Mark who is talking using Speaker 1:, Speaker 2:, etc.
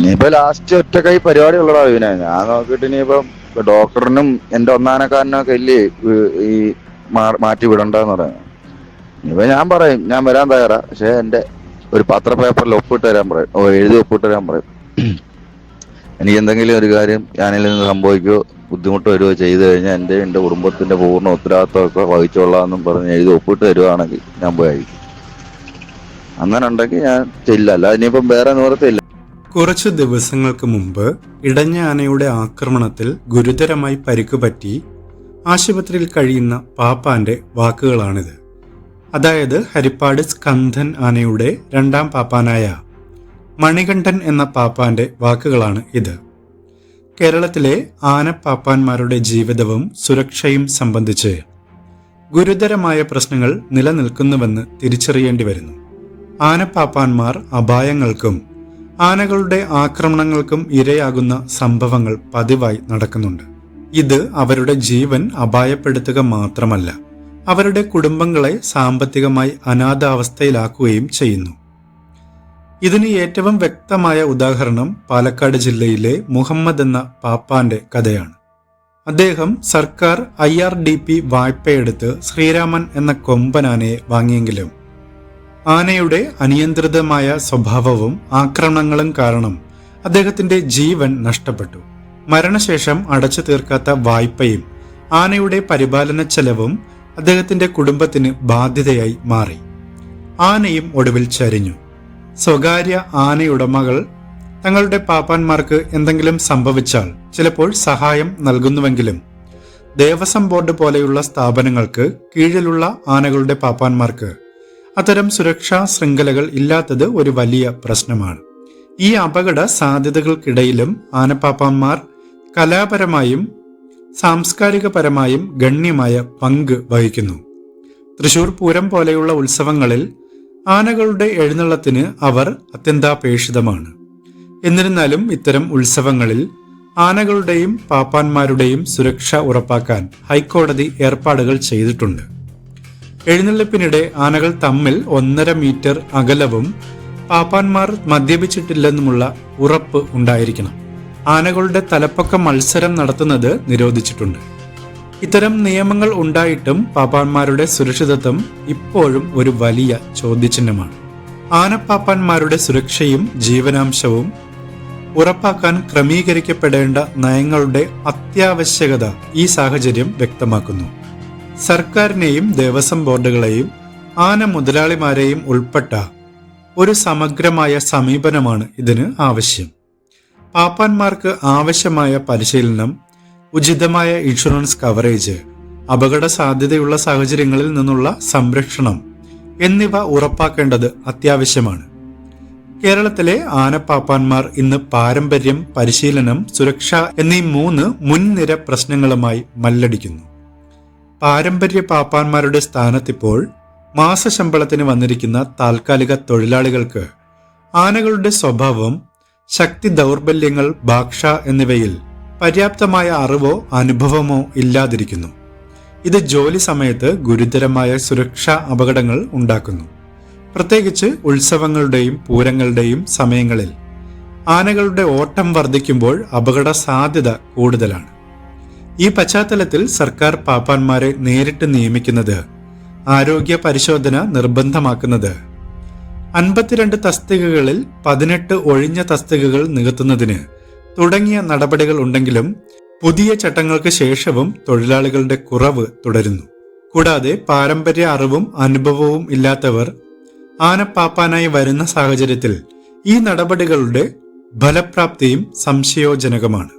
Speaker 1: ഇനിയിപ്പോ ലാസ്റ്റ് ഒറ്റ കൈ പരിപാടി ഉള്ളടാ ഇവനെ ഞാൻ നോക്കിയിട്ട് ഇനിയിപ്പം ഡോക്ടറിനും എന്റെ ഒന്നാനക്കാരനും ഒക്കെ ഇല്ലേ ഈ- മാറ്റി വിടണ്ടെന്ന് പറയാം. ഇനിയിപ്പോ ഞാൻ പറയും ഞാൻ വരാൻ തയ്യാറാ. പക്ഷെ എന്റെ ഒരു പത്ര പേപ്പറിൽ ഒപ്പിട്ട് തരാൻ പറയും ഓ എഴുതി ഒപ്പിട്ട് തരാൻ പറയും. എനിക്ക് എന്തെങ്കിലും ഒരു കാര്യം ഞാനിൽ നിന്ന് സംഭവിക്കുകയോ ബുദ്ധിമുട്ട് വരുവോ ചെയ്തു കഴിഞ്ഞാൽ എന്റെ എന്റെ കുടുംബത്തിന്റെ പൂർണ ഉത്തരവാദിത്തമൊക്കെ വഹിച്ചോളാന്നും പറഞ്ഞ് എഴുതി ഒപ്പിട്ട് തരുവാണെങ്കിൽ ഞാൻ പോയി അങ്ങനെ ഉണ്ടെങ്കിൽ ഞാൻ ചെല്ല അല്ല ഇനിയിപ്പം വേറെ നിവർത്തിയില്ല
Speaker 2: കുറച്ചു ദിവസങ്ങൾക്ക് മുമ്പ് ഇടഞ്ഞ ആനയുടെ ആക്രമണത്തിൽ ഗുരുതരമായി പരിക്ക് പറ്റി ആശുപത്രിയിൽ കഴിയുന്ന പാപ്പാന്റെ വാക്കുകളാണിത്. അതായത് ഹരിപ്പാട് സ്കന്ധൻ ആനയുടെ രണ്ടാം പാപ്പാനായ മണികണ്ഠൻ എന്ന പാപ്പാന്റെ വാക്കുകളാണ് ഇത്. കേരളത്തിലെ ആനപ്പാപ്പാന്മാരുടെ ജീവിതവും സുരക്ഷയും സംബന്ധിച്ച് ഗുരുതരമായ പ്രശ്നങ്ങൾ നിലനിൽക്കുന്നുവെന്ന് തിരിച്ചറിയേണ്ടി വരുന്നു. ആനപ്പാപ്പാന്മാർ അപായങ്ങൾക്കും ആനകളുടെ ആക്രമണങ്ങൾക്കും ഇരയാകുന്ന സംഭവങ്ങൾ പതിവായി നടക്കുന്നുണ്ട്. ഇത് അവരുടെ ജീവൻ അപായപ്പെടുത്തുക മാത്രമല്ല അവരുടെ കുടുംബങ്ങളെ സാമ്പത്തികമായി അനാഥാവസ്ഥയിലാക്കുകയും ചെയ്യുന്നു. ഇതിന് ഏറ്റവും വ്യക്തമായ ഉദാഹരണം പാലക്കാട് ജില്ലയിലെ മുഹമ്മദ് എന്ന പാപ്പാന്റെ കഥയാണ്. അദ്ദേഹം സർക്കാർ ഐ ആർ ഡി പി വായ്പയെടുത്ത് ശ്രീരാമൻ എന്ന കൊമ്പനാനയെ വാങ്ങിയെങ്കിലും ആനയുടെ അനിയന്ത്രിതമായ സ്വഭാവവും ആക്രമണങ്ങളും കാരണം അദ്ദേഹത്തിന്റെ ജീവൻ നഷ്ടപ്പെട്ടു. മരണശേഷം അടച്ചു തീർക്കാത്ത വായ്പയും ആനയുടെ പരിപാലന ചെലവും അദ്ദേഹത്തിന്റെ കുടുംബത്തിന് ബാധ്യതയായി മാറി. ആനയും ഒടുവിൽ ചരിഞ്ഞു. സ്വകാര്യ ആനയുടമകൾ തങ്ങളുടെ പാപ്പാന്മാർക്ക് എന്തെങ്കിലും സംഭവിച്ചാൽ ചിലപ്പോൾ സഹായം നൽകുന്നുവെങ്കിലും ദേവസ്വം ബോർഡ് പോലെയുള്ള സ്ഥാപനങ്ങൾക്ക് കീഴിലുള്ള ആനകളുടെ പാപ്പാന്മാർക്ക് അത്തരം സുരക്ഷാ ശൃംഖലകൾ ഇല്ലാത്തത് ഒരു വലിയ പ്രശ്നമാണ്. ഈ അപകട സാധ്യതകൾക്കിടയിലും ആനപ്പാപ്പാന്മാർ കലാപരമായും സാംസ്കാരികപരമായും ഗണ്യമായ പങ്ക് വഹിക്കുന്നു. തൃശൂർ പൂരം പോലെയുള്ള ഉത്സവങ്ങളിൽ ആനകളുടെ എഴുന്നള്ളത്തിന് അവർ അത്യന്താപേക്ഷിതമാണ്. എന്നിരുന്നാലും ഇത്തരം ഉത്സവങ്ങളിൽ ആനകളുടെയും പാപ്പാന്മാരുടെയും സുരക്ഷ ഉറപ്പാക്കാൻ ഹൈക്കോടതി ഏർപ്പാടുകൾ ചെയ്തിട്ടുണ്ട്. എഴുന്നള്ളിപ്പിനിടെ ആനകൾ തമ്മിൽ ഒന്നര മീറ്റർ അകലവും പാപ്പാന്മാർ മദ്യപിച്ചിട്ടില്ലെന്നുമുള്ള ഉറപ്പ് ഉണ്ടായിരിക്കണം. ആനകളുടെ തലപ്പൊക്ക മത്സരം നടത്തുന്നത് നിരോധിച്ചിട്ടുണ്ട്. ഇത്തരം നിയമങ്ങൾ ഉണ്ടായിട്ടും പാപ്പാന്മാരുടെ സുരക്ഷിതത്വം ഇപ്പോഴും ഒരു വലിയ ചോദ്യചിഹ്നമാണ്. ആനപ്പാപ്പാന്മാരുടെ സുരക്ഷയും ജീവനാംശവും ഉറപ്പാക്കാൻ ക്രമീകരിക്കപ്പെടേണ്ട നയങ്ങളുടെ അത്യാവശ്യകത ഈ സാഹചര്യം വ്യക്തമാക്കുന്നു. സർക്കാരിനെയും ദേവസ്വം ബോർഡുകളെയും ആന മുതലാളിമാരെയും ഉൾപ്പെട്ട ഒരു സമഗ്രമായ സമീപനമാണ് ഇതിന് ആവശ്യം. പാപ്പാന്മാർക്ക് ആവശ്യമായ പരിശീലനം ഉചിതമായ ഇൻഷുറൻസ് കവറേജ് അപകട സാധ്യതയുള്ള സാഹചര്യങ്ങളിൽ നിന്നുള്ള സംരക്ഷണം എന്നിവ ഉറപ്പാക്കേണ്ടത് അത്യാവശ്യമാണ്. കേരളത്തിലെ ആനപ്പാപ്പാന്മാർ ഇന്ന് പാരമ്പര്യം പരിശീലനം സുരക്ഷ എന്നീ മൂന്ന് മുൻനിര പ്രശ്നങ്ങളുമായി മല്ലടിക്കുന്നു. പാരമ്പര്യ പാപ്പാന്മാരുടെ സ്ഥാനത്തിപ്പോൾ മാസശമ്പളത്തിന് വന്നിരിക്കുന്ന താൽക്കാലിക തൊഴിലാളികൾക്ക് ആനകളുടെ സ്വഭാവം ശക്തി ദൗർബല്യങ്ങൾ ഭാഷ എന്നിവയിൽ പര്യാപ്തമായ അറിവോ അനുഭവമോ ഇല്ലാതിരിക്കുന്നു. ഇത് ജോലി സമയത്ത് ഗുരുതരമായ സുരക്ഷാ അപകടങ്ങൾ ഉണ്ടാക്കുന്നു. പ്രത്യേകിച്ച് ഉത്സവങ്ങളുടെയും പൂരങ്ങളുടെയും സമയങ്ങളിൽ ആനകളുടെ ഓട്ടം വർദ്ധിക്കുമ്പോൾ അപകട സാധ്യത കൂടുതലാണ്. ഈ പശ്ചാത്തലത്തിൽ സർക്കാർ പാപ്പാന്മാരെ നേരിട്ട് നിയമിക്കുന്നത് ആരോഗ്യ പരിശോധന നിർബന്ധമാക്കുന്നത്. അൻപത്തിരണ്ട് തസ്തികകളിൽ പതിനെട്ട് ഒഴിഞ്ഞ തസ്തികകൾ നികത്തുന്നതിന് തുടങ്ങിയ നടപടികൾ ഉണ്ടെങ്കിലും പുതിയ ചട്ടങ്ങൾക്ക് ശേഷവും തൊഴിലാളികളുടെ കുറവ് തുടരുന്നു. കൂടാതെ പാരമ്പര്യ അറിവും അനുഭവവും ഇല്ലാത്തവർ ആനപ്പാപ്പാനായി വരുന്ന സാഹചര്യത്തിൽ ഈ നടപടികളുടെ ഫലപ്രാപ്തിയും സംശയോജനകമാണ്.